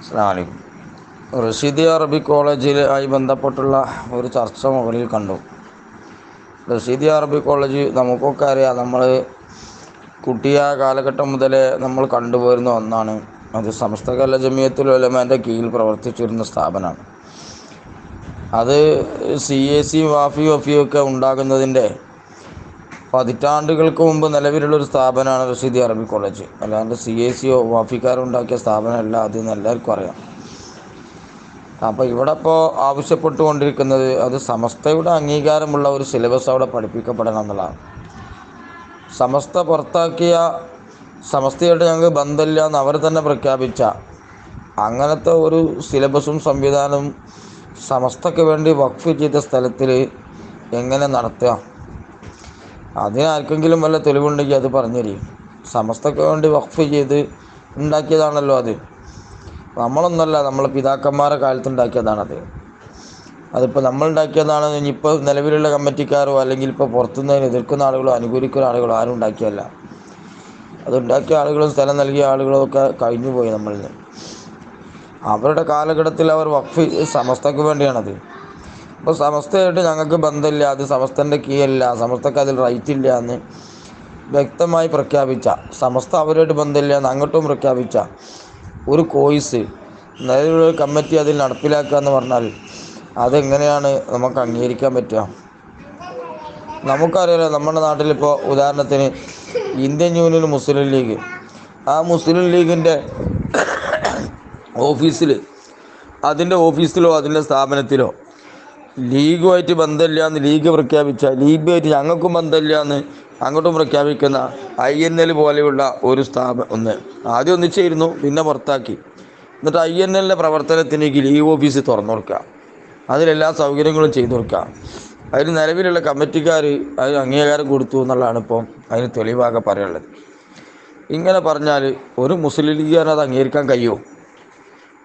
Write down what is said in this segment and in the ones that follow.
അസ്സാമലൈക്കും റഷീദി അറബി കോളേജിൽ ആയി ബന്ധപ്പെട്ടുള്ള ഒരു ചർച്ച മുകളിൽ കണ്ടു. റഷീദി അറബി കോളേജ് നമുക്കൊക്കെ അറിയാം നമ്മൾ കുട്ടിയ കാലഘട്ടം മുതലേ നമ്മൾ കണ്ടുപോരുന്ന ഒന്നാണ്. അത് സമസ്ത കല ജമിയത്തുൽ ഉലമാന്റെ കീഴിൽ പ്രവർത്തിച്ചിരുന്ന സ്ഥാപനമാണ്. അത് സി എ സി വാഫി വഫിയൊക്കെ ഉണ്ടാകുന്നതിന്റെ പതിറ്റാണ്ടുകൾക്ക് മുമ്പ് നിലവിലുള്ള ഒരു സ്ഥാപനമാണ് റഷീദി അറബി കോളേജ്. അല്ലാണ്ട് സി എ സിയോ വാഫിക്കാരോ ഉണ്ടാക്കിയ സ്ഥാപനമല്ല അത് എന്ന് എല്ലാവർക്കും അറിയാം. അപ്പോൾ ഇവിടെ ഇപ്പോൾ ആവശ്യപ്പെട്ടുകൊണ്ടിരിക്കുന്നത് അത് സമസ്തയുടെ അംഗീകാരമുള്ള ഒരു സിലബസ് അവിടെ പഠിപ്പിക്കപ്പെടണം എന്നുള്ളതാണ്. സമസ്ത പുറത്താക്കിയ സമസ്തയായിട്ട് ഞങ്ങൾക്ക് ബന്ധമില്ല എന്ന് അവർ തന്നെ പ്രഖ്യാപിച്ച അങ്ങനത്തെ ഒരു സിലബസും സംവിധാനവും സമസ്തയ്ക്ക് വേണ്ടി വഖഫ് ചെയ്ത സ്ഥലത്തിൽ എങ്ങനെ നടത്തുക? അതിനാർക്കെങ്കിലും വല്ല തെളിവുണ്ടെങ്കിൽ അത് പറഞ്ഞുതരും സമസ്തക്ക് വേണ്ടി വഖഫ് ചെയ്ത് ഉണ്ടാക്കിയതാണല്ലോ അത്. നമ്മളൊന്നുമല്ല നമ്മളെ പിതാക്കന്മാരെ ഉണ്ടാക്കിയതാണത് അതിപ്പോൾ നമ്മൾ ഉണ്ടാക്കിയതാണ് ഇനിയിപ്പോൾ നിലവിലുള്ള കമ്മിറ്റിക്കാരോ അല്ലെങ്കിൽ ഇപ്പോൾ പുറത്തുനിന്ന് എതിർക്കുന്ന ആളുകളോ അനുകൂലിക്കുന്ന ആളുകളോ ആരും ഉണ്ടാക്കിയല്ല അത് ഉണ്ടാക്കിയ ആളുകളും സ്ഥലം നൽകിയ ആളുകളും ഒക്കെ കഴിഞ്ഞു പോയി നമ്മളിൽ നിന്ന് അവരുടെ കാലഘട്ടത്തിൽ അവർ വഖഫ് സമസ്തക്ക് വേണ്ടിയാണത്. അപ്പോൾ സമസ്തയായിട്ട് ഞങ്ങൾക്ക് ബന്ധമില്ല അത് സമസ്തന്റെ കീഴല്ല സമസ്തക്ക് അതിൽ റൈറ്റ് ഇല്ല എന്ന് വ്യക്തമായി പ്രഖ്യാപിച്ച. സമസ്ത അവരുമായിട്ട് ബന്ധമില്ല എന്ന് അങ്ങോട്ടും പ്രഖ്യാപിച്ച. ഒരു കോഴ്സ് നിലവിലുള്ള കമ്മിറ്റി അതിൽ നടപ്പിലാക്കുക എന്ന് പറഞ്ഞാൽ അതെങ്ങനെയാണ് നമുക്ക് അംഗീകരിക്കാൻ പറ്റുക? നമുക്കറിയാലോ നമ്മുടെ നാട്ടിലിപ്പോൾ ഉദാഹരണത്തിന് ഇന്ത്യൻ യൂണിയൻ മുസ്ലിം ലീഗ്. ആ മുസ്ലിം ലീഗിന്റെ ഓഫീസിൽ അതിന്റെ ഓഫീസിലോ അതിന്റെ സ്ഥാപനത്തിലോ ലീഗുമായിട്ട് ബന്ധമില്ല എന്ന് ലീഗ് പ്രഖ്യാപിച്ച ലീഗുമായിട്ട് ഞങ്ങൾക്കും ബന്ധമില്ല എന്ന് അങ്ങോട്ടും പ്രഖ്യാപിക്കുന്ന ഐ എൻ എൽ പോലെയുള്ള ഒരു സ്ഥാപനം ഒന്ന്. ആദ്യം ഒന്നിച്ചായിരുന്നു പിന്നെ പുറത്താക്കി. എന്നിട്ട് ഐ എൻ എല്ലിന്റെ പ്രവർത്തനത്തിലേക്ക് ലീഗ് ഓഫീസ് തുറന്നു കൊടുക്കുക. അതിലെല്ലാ സൗകര്യങ്ങളും ചെയ്തു കൊടുക്കുക. അതിന് നിലവിലുള്ള കമ്മിറ്റിക്കാർ അതിന് അംഗീകാരം കൊടുത്തു എന്നുള്ളതാണ് ഇപ്പം അതിന് തെളിവാകെ പറയാനുള്ളത്. ഇങ്ങനെ പറഞ്ഞാൽ ഒരു മുസ്ലിം ലീഗുകാരൻ അത് അംഗീകരിക്കാൻ കഴിയുമോ?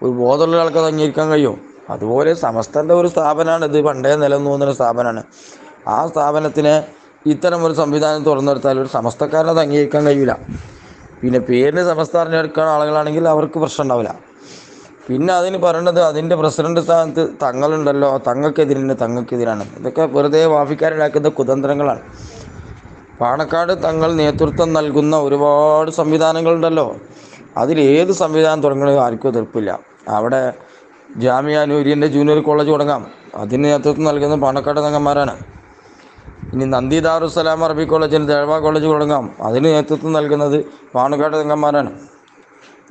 ഒരു ബോധമുള്ള ആൾക്ക് അത് അംഗീകരിക്കാൻ കഴിയുമോ? അതുപോലെ സമസ്തന്റെ ഒരു സ്ഥാപനമാണ്. ഇത് പണ്ടേ നിലനിന്നുന്ന സ്ഥാപനമാണ്. ആ സ്ഥാപനത്തിന് ഇത്തരം ഒരു സംവിധാനം തുറന്നെടുത്താൽ ഒരു സമസ്തക്കാരനെ അത് അംഗീകരിക്കാൻ കഴിയില്ല പിന്നെ പേരിന് സമസ്ത അറിഞ്ഞെടുക്കുന്ന ആളുകളാണെങ്കിൽ അവർക്ക് പ്രശ്നം ഉണ്ടാവില്ല. പിന്നെ അതിന് പറയേണ്ടത് അതിന്റെ പ്രസിഡന്റ് സ്ഥാനത്ത് തങ്ങളുണ്ടല്ലോ. തങ്ങൾക്കെതിരാണ് തങ്ങൾക്കെതിരാണ്. ഇതൊക്കെ വെറുതെ വാഫിക്കാരുണ്ടാക്കുന്ന കുതന്ത്രങ്ങളാണ്. പാണക്കാട് തങ്ങൾ നേതൃത്വം നൽകുന്ന ഒരുപാട് സംവിധാനങ്ങളുണ്ടല്ലോ. അതിലേത് സംവിധാനം തുടങ്ങണമെങ്കിൽ ആർക്കും എതിർപ്പില്ല. അവിടെ ജാമിയ ജൂനിയർ കോളേജ് തുടങ്ങാം. അതിന് നേതൃത്വം നൽകുന്നത് പാണക്കാട് തങ്ങന്മാരാണ്. ഇനി നന്ദി ദാറുസലാം അറബി കോളേജിൽ ദേവ കോളേജ് തുടങ്ങാം. അതിന് നേതൃത്വം നൽകുന്നത് പാണക്കാട് തങ്ങന്മാരാണ്.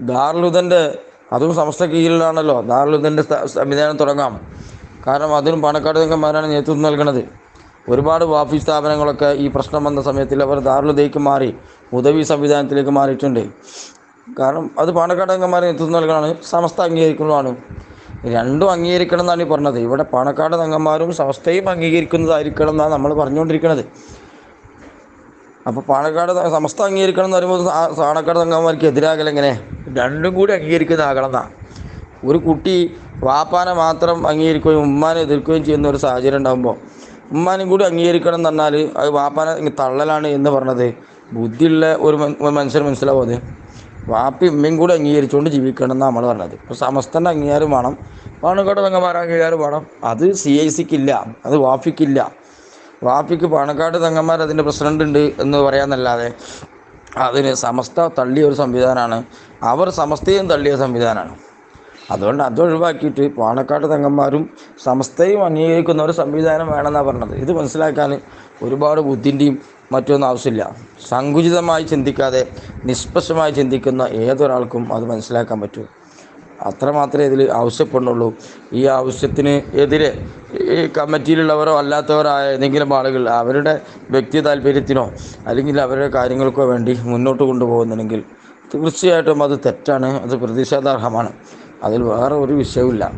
ദാർലുദന്റെ അതും സമസ്ത കീഴിലാണല്ലോ. ദാർലുദന്റെ സംവിധാനം തുടങ്ങാം. കാരണം അതിനും പാണക്കാട് തങ്ങന്മാരാണ് നേതൃത്വം നൽകുന്നത്. ഒരുപാട് വാഫി സ്ഥാപനങ്ങളൊക്കെ ഈ പ്രശ്നം വന്ന സമയത്തിൽ അവർ ദാർലുദയ്ക്ക് മാറി ഉദവി സംവിധാനത്തിലേക്ക് മാറിയിട്ടുണ്ട്. കാരണം അത് പാണക്കാട് അംഗന്മാരെ നേതൃത്വം നൽകണമാണ് സമസ്ത അംഗീകരിക്കുന്നതാണ്. രണ്ടും അംഗീകരിക്കണം എന്നാണ് ഈ പറഞ്ഞത്. ഇവിടെ പാണക്കാട് തങ്ങന്മാരും സമസ്തയും അംഗീകരിക്കുന്നതായിരിക്കണം എന്നാണ് നമ്മൾ പറഞ്ഞുകൊണ്ടിരിക്കുന്നത്. അപ്പോൾ പാണക്കാട് സമസ്ത അംഗീകരിക്കണം എന്ന് പറയുമ്പോൾ പാണക്കാട് തങ്ങന്മാർക്ക് എതിരാകൽ എങ്ങനെ? രണ്ടും കൂടി അംഗീകരിക്കുന്നതാകണം എന്നാണ് ഒരു കുട്ടി വാപ്പാനെ മാത്രം അംഗീകരിക്കുകയും ഉമ്മാനെ എതിർക്കുകയും ചെയ്യുന്ന ഒരു സാഹചര്യം ഉണ്ടാകുമ്പോൾ ഉമ്മാനും കൂടി അംഗീകരിക്കണം എന്ന് പറഞ്ഞാൽ അത് വാപ്പാനെ തള്ളലാണ് എന്ന് പറഞ്ഞത്. ബുദ്ധിയുള്ള ഒരു മനുഷ്യർ മനസ്സിലാവും അത്? വാപ്പി ഉമ്മയും കൂടി അംഗീകരിച്ചുകൊണ്ട് ജീവിക്കണം എന്നാണ് നമ്മൾ പറഞ്ഞത്. ഇപ്പോൾ സമസ്തന്റെ അംഗീകാരം വേണം. പാണക്കാട് തങ്ങന്മാരുടെ അംഗീകാരം വേണം. അത് സി ഐ സിക്കില്ല അത് വാഫിക്കില്ല. വാപ്പിക്ക് പാണക്കാട് തങ്ങന്മാർ അതിന്റെ പ്രസിഡന്റ് ഉണ്ട് എന്ന് പറയാമെന്നല്ലാതെ അതിന് സമസ്ത തള്ളിയ ഒരു സംവിധാനമാണ് അവർ സമസ്തയും തള്ളിയ സംവിധാനമാണ് അതുകൊണ്ട് അത് ഒഴിവാക്കിയിട്ട് പാണക്കാട് തങ്ങന്മാരും സമസ്തയും അംഗീകരിക്കുന്ന ഒരു സംവിധാനം വേണമെന്നാണ് പറഞ്ഞത്. ഇത് മനസ്സിലാക്കാൻ ഒരുപാട് ബുദ്ധിന്റെയും മറ്റൊന്നും ആവശ്യമില്ല. സങ്കുചിതമായി ചിന്തിക്കാതെ നിഷ്പക്ഷമായി ചിന്തിക്കുന്ന ഏതൊരാൾക്കും അത് മനസ്സിലാക്കാൻ പറ്റും. അത്രമാത്രമേ ഇതിൽ ആവശ്യപ്പെടുന്നുള്ളൂ. ഈ ആവശ്യത്തിന് എതിരെ ഈ കമ്മിറ്റിയിലുള്ളവരോ അല്ലാത്തവരായ ഏതെങ്കിലും ആളുകൾ അവരുടെ വ്യക്തി താല്പര്യത്തിനോ അല്ലെങ്കിൽ അവരുടെ കാര്യങ്ങൾക്കോ വേണ്ടി മുന്നോട്ട് കൊണ്ടുപോകുന്നുണ്ടെങ്കിൽ തീർച്ചയായിട്ടും അത് തെറ്റാണ് അത് പ്രതിഷേധാർഹമാണ് അതിൽ വേറെ ഒരു വിഷയവുമില്ല.